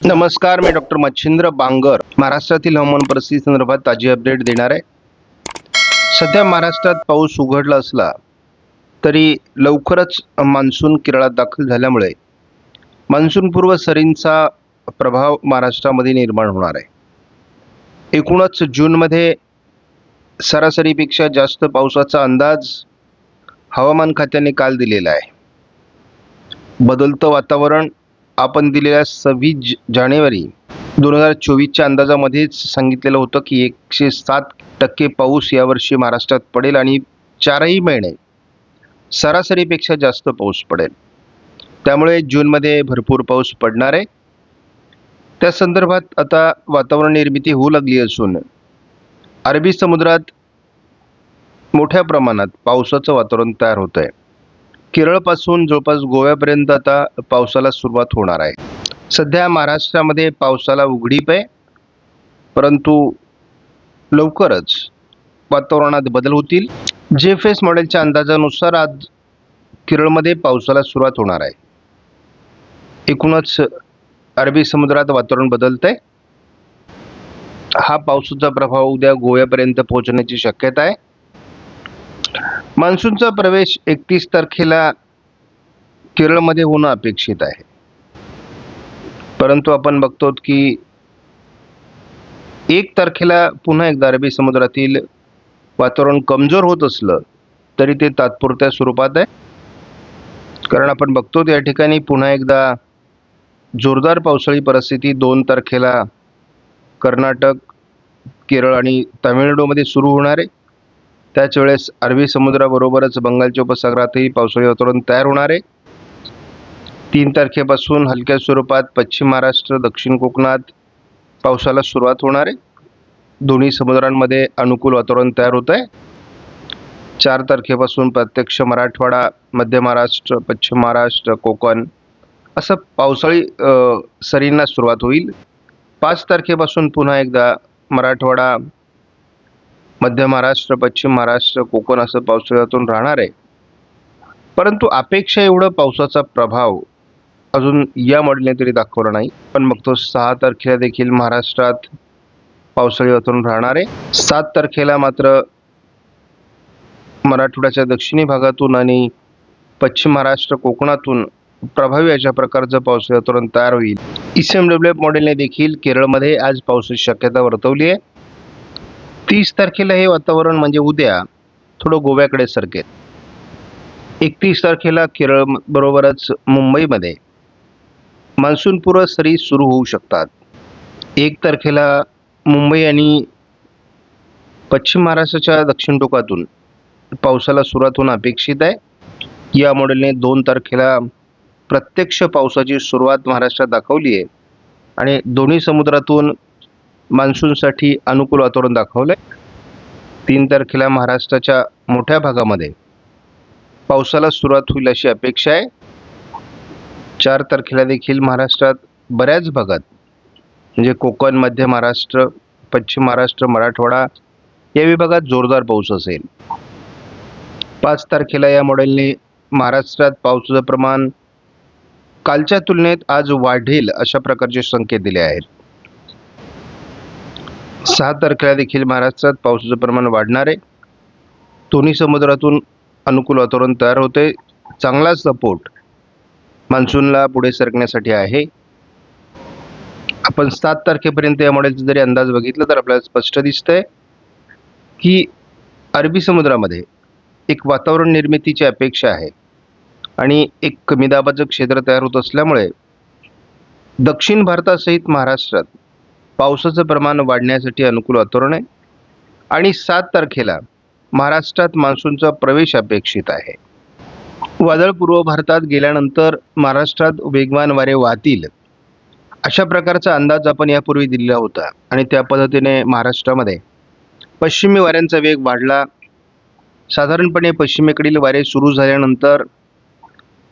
नमस्कार मी डॉक्टर मच्छिंद्र बांगर. महाराष्ट्रातील हवामान परिस्थिती संदर्भात ताजी अपडेट देणार आहे. सध्या महाराष्ट्रात पाऊस उघडला असला तरी लवकरच मान्सून केरळात दाखल झाल्यामुळे मान्सूनपूर्व सरींचा प्रभाव महाराष्ट्रामध्ये निर्माण होणार आहे. एकूणच जूनमध्ये सरासरीपेक्षा जास्त पावसाचा अंदाज हवामान खात्याने काल दिलेला आहे. बदलतं वातावरण आपण दिलेल्या सव्वीस जानेवारी दोन हजार चोवीसच्या अंदाजामध्येच सांगितलेलं होतं की एकशे सात टक्के पाऊस यावर्षी महाराष्ट्रात पडेल आणि चारही महिने सरासरीपेक्षा जास्त पाऊस पडेल. त्यामुळे जूनमध्ये भरपूर पाऊस पडणार आहे. त्या संदर्भात आता वातावरण निर्मिती होऊ लागली असून अरबी समुद्रात मोठ्या प्रमाणात पावसाचं वातावरण तयार होत आहे केरळपासून जवळपास गोव्यापर्यंत आता पावसाला सुरुवात होणार आहे. सध्या महाराष्ट्रामध्ये पावसाला उघडीप आहे. परंतु लवकरच वातावरणात बदल होतील. जे एस मॉडेलच्या अंदाजानुसार आज केरळमध्ये पावसाला सुरुवात होणार आहे. एकूणच अरबी समुद्रात वातावरण बदलत आहे. हा पावसाचा प्रभाव उद्या गोव्यापर्यंत पोहोचण्याची शक्यता आहे. मान्सूनचा प्रवेश एकतीस तारखेला केरळमध्ये होणं अपेक्षित आहे. परंतु आपण बघतो की एक तारखेला पुन्हा एकदा अरबी समुद्रातील वातावरण कमजोर होत असलं तरी ते तात्पुरत्या स्वरूपात आहे. कारण आपण बघतो या ठिकाणी पुन्हा एकदा जोरदार पावसाळी परिस्थिती दोन तारखेला कर्नाटक केरळ आणि तामिळनाडूमध्ये सुरू होणार आहे. त्याच वेळेस अरबी समुद्राबरोबरच बंगालच्या उपसागरातही पावसाळी वातावरण तयार होणार आहे. तीन तारखेपासून हलक्या स्वरूपात पश्चिम महाराष्ट्र दक्षिण कोकणात पावसाला सुरुवात होणार आहे. दोन्ही समुद्रांमध्ये अनुकूल वातावरण तयार होत आहे. चार तारखेपासून प्रत्यक्ष मराठवाडा मध्य महाराष्ट्र पश्चिम महाराष्ट्र कोकण असं पावसाळी सरींना सुरुवात होईल. पाच तारखेपासून पुन्हा एकदा मराठवाडा मध्य महाराष्ट्र पश्चिम महाराष्ट्र कोकण असं पावसाळ्यातून राहणार आहे. परंतु अपेक्षा एवढं पावसाचा प्रभाव अजून या मॉडेलने तरी दाखवला नाही. पण मग तो सहा तारखेला देखील महाराष्ट्रात पावसाळी वातावरण राहणार आहे. सात तारखेला मात्र मराठवाड्याच्या दक्षिणी भागातून आणि पश्चिम महाराष्ट्र कोकणातून प्रभावी अशा प्रकारचं पावसाळी वातावरण तयार होईल. ईसीएम डब्ल्यू एफ मॉडेलने देखील केरळमध्ये आज पावसाची शक्यता वर्तवली आहे. तीस तारखेला हे वातावरण म्हणजे उद्या थोडं गोव्याकडे सरकेल. एकतीस तारखेला केरळ बरोबरच मुंबईमध्ये मान्सूनपूर्व सरी सुरू होऊ शकतात. एक तारखेला मुंबई आणि पश्चिम महाराष्ट्राच्या दक्षिण टोकातून पावसाला सुरुवात होणं अपेक्षित आहे. या मॉडेलने दोन तारखेला प्रत्यक्ष पावसाची सुरुवात महाराष्ट्रात दाखवली आहे. आणि दोन्ही समुद्रातून मान्सूनसाठी अनुकूल वातावरण दाखवलं आहे तीन तारखेला महाराष्ट्राच्या मोठ्या भागामध्ये पावसाला सुरुवात होईल अशी अपेक्षा आहे. चार तारखेला देखील महाराष्ट्रात बऱ्याच भागात म्हणजे कोकण मध्य महाराष्ट्र पश्चिम महाराष्ट्र मराठवाडा या विभागात जोरदार पाऊस असेल. पाच तारखेला या मॉडेलने महाराष्ट्रात पावसाचं प्रमाण कालच्या तुलनेत आज वाढेल अशा प्रकारचे संकेत दिले आहेत. सहा तारखेला देखील महाराष्ट्रात पावसाचं प्रमाण वाढणार आहे. दोन्ही समुद्रातून अनुकूल वातावरण तयार होते चांगला सपोर्ट मान्सूनला पुढे सरकण्यासाठी आहे. आपण सात तारखेपर्यंत या मॉडेलचा जरी अंदाज बघितला तर आपल्याला स्पष्ट दिसतंय की अरबी समुद्रामध्ये एक वातावरण निर्मितीची अपेक्षा आहे. आणि एक कमी दाबाचं क्षेत्र तयार होत असल्यामुळे दक्षिण भारतासहित महाराष्ट्रात पावसाचं प्रमाण वाढण्यासाठी अनुकूल वातावरण आहे. आणि सात तारखेला महाराष्ट्रात मान्सूनचा प्रवेश अपेक्षित आहे. वादळ पूर्व भारतात गेल्यानंतर महाराष्ट्रात वेगवान वारे वाहतील. अशा प्रकारचा अंदाज आपण यापूर्वी दिलेला होता. आणि त्या पद्धतीने महाराष्ट्रामध्ये पश्चिमी वाऱ्यांचा वेग वाढला. साधारणपणे पश्चिमेकडील वारे सुरू झाल्यानंतर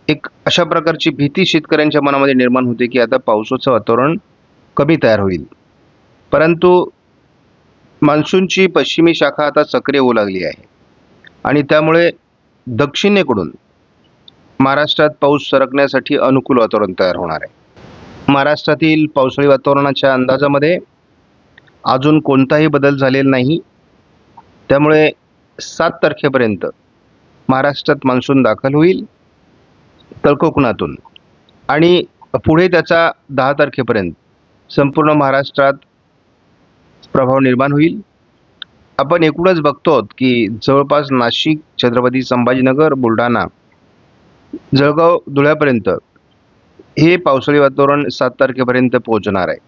एक अशा प्रकारची भीती शेतकऱ्यांच्या मनामध्ये निर्माण होते की आता पावसाचं वातावरण कमी तयार होईल. परंतु मान्सूनची पश्चिमी शाखा आता सक्रिय होऊ लागली आहे. आणि त्यामुळे दक्षिणेकडून महाराष्ट्रात पाऊस सरकण्यासाठी अनुकूल वातावरण तयार होणार आहे. महाराष्ट्रातील पावसाळी वातावरणाच्या अंदाजामध्ये अजून कोणताही बदल झालेला नाही. त्यामुळे सात तारखेपर्यंत महाराष्ट्रात मान्सून दाखल होईल तर कोकणातून आणि पुढे त्याचा दहा तारखेपर्यंत संपूर्ण महाराष्ट्रात प्रभाव निर्माण होईल. आपण एकूणच बघतो की जवळपास नाशिक छत्रपती संभाजीनगर बुलढाणा जळगाव धुळ्यापर्यंत हे पावसाळी वातावरण सात तारखेपर्यंत पोहोचणार आहे.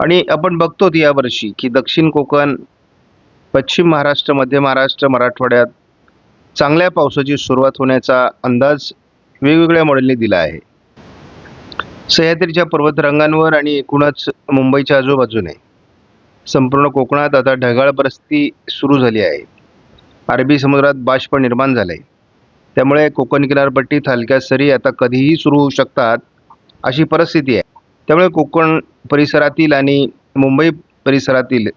आणि आपण बघतो यावर्षी की दक्षिण कोकण पश्चिम महाराष्ट्र मध्य महाराष्ट्र मराठवाड्यात चांगल्या पावसाची सुरुवात होण्याचा अंदाज वेगवेगळ्या मॉडेलने दिला आहे. सह्याद्रीच्या पर्वतरांगांवर आणि एकूणच मुंबईच्या आजूबाजूने संपूर्ण कोकणात आता ढगाळ परिस्थिती सुरू झाली आहे. अरबी समुद्रात बाष्प निर्माण झालं आहे त्यामुळे कोकण किनारपट्टीत हलक्या सरी आता कधीही सुरू होऊ शकतात अशी परिस्थिती आहे. त्यामुळे कोकण परिसरातील आणि मुंबई परिसरातील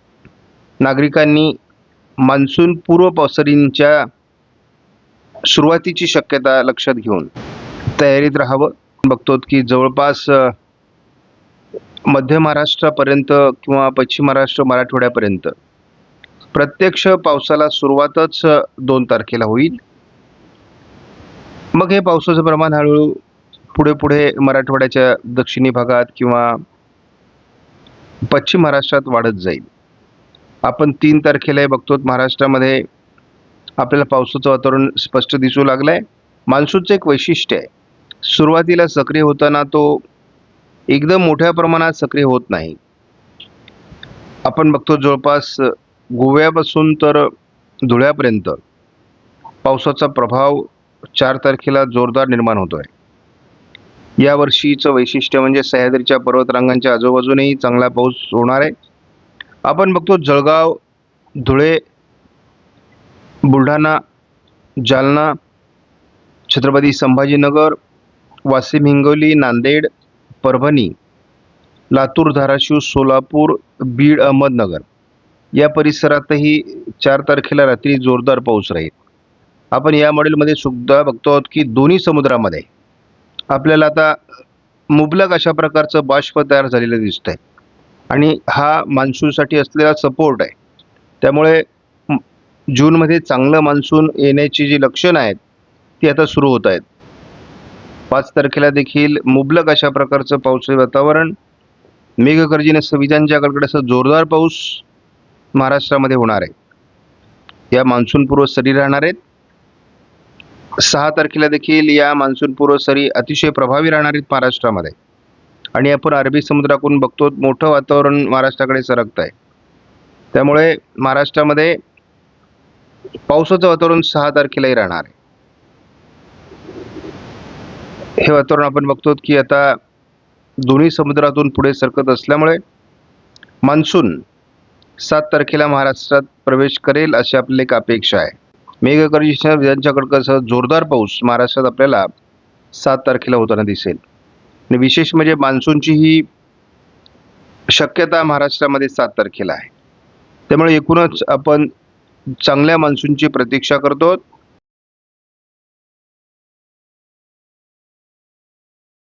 नागरिकांनी मान्सून पूर्व पावसरींच्या सुरुवातीची शक्यता लक्षात घेऊन तयारीत राहावं. बघतो की जवळपास मध्य महाराष्ट्रापर्यंत किंवा पश्चिम महाराष्ट्र मराठवाड्यापर्यंत. प्रत्यक्ष पावसाला सुरुवातच दोन तारखेला होईल. मग हे पावसाचं प्रमाण हळूहळू पुढे पुढे मराठवाड्याच्या दक्षिणी भागात किंवा पश्चिम महाराष्ट्रात वाढत जाईल. आपण तीन तारखेला बघतो महाराष्ट्रामध्ये आपल्याला पावसाचं वातावरण स्पष्ट दिसू लागलं आहे मान्सूनचं एक वैशिष्ट्य आहे. सुरुवातीला सक्रिय होताना तो एकदम मोठ्या प्रमाणात सक्रिय होत नाही. आपण बघतो जवळपास गोव्यापासून तर धुळ्यापर्यंत पावसाचा प्रभाव चार तारखेला जोरदार निर्माण होतो आहे यावर्षीचं वैशिष्ट्य म्हणजे सह्याद्रीच्या पर्वतरांगांच्या आजूबाजूनही चांगला पाऊस होणार आहे. आपण बघतो जळगाव धुळे बुलढाणा जालना छत्रपती संभाजीनगर वाशिम हिंगोली नांदेड परभणी लातूर धाराशिव सोलापूर बीड अहमदनगर. या परिसरातही चार तारखेला रात्री जोरदार पाऊस राहील. आपण या मॉडेलमध्ये सुद्धा बघतो आहोत की दोन्ही समुद्रामध्ये आपल्याला आता मुबलक अशा प्रकारचं बाष्प तयार झालेलं दिसत आहे आणि हा मान्सूनसाठी असलेला सपोर्ट आहे. त्यामुळे जूनमध्ये चांगलं मान्सून येण्याची जी लक्षणं आहेत ती आता सुरू होत आहेत. पाच तारखेला देखील मुबलक अशा प्रकारचं पावसाळी वातावरण. मेघगर्जनेसह विजांच्या कडकडासह जोरदार पाऊस महाराष्ट्रामध्ये होणार आहे. या मान्सूनपूर्व सरी राहणार आहेत. सहा तारखेला देखील या मान्सूनपूर्व सरी अतिशय प्रभावी राहणार आहेत महाराष्ट्रामध्ये. आणि आपण अरबी समुद्राकडून बघतो मोठं वातावरण महाराष्ट्राकडे सरकत आहे. त्यामुळे महाराष्ट्रामध्ये पावसाचं वातावरण सहा तारखेलाही राहणार आहे. हे वातावरण आपण बघतो की आता दोन्ही समुद्रातून पुढे सरकत असल्यामुळे मान्सून सात तारखेला महाराष्ट्रात प्रवेश करेल अशी आपली एक अपेक्षा आहे. मेघगर्जनेसह विजांच्या कडकडासह जोरदार पाऊस महाराष्ट्रात आपल्याला सात तारखेला होताना दिसेल. आणि विशेष म्हणजे मान्सूनची ही शक्यता महाराष्ट्रामध्ये सात तारखेला आहे. त्यामुळे एकूणच आपण चांगल्या मान्सूनची प्रतीक्षा करतो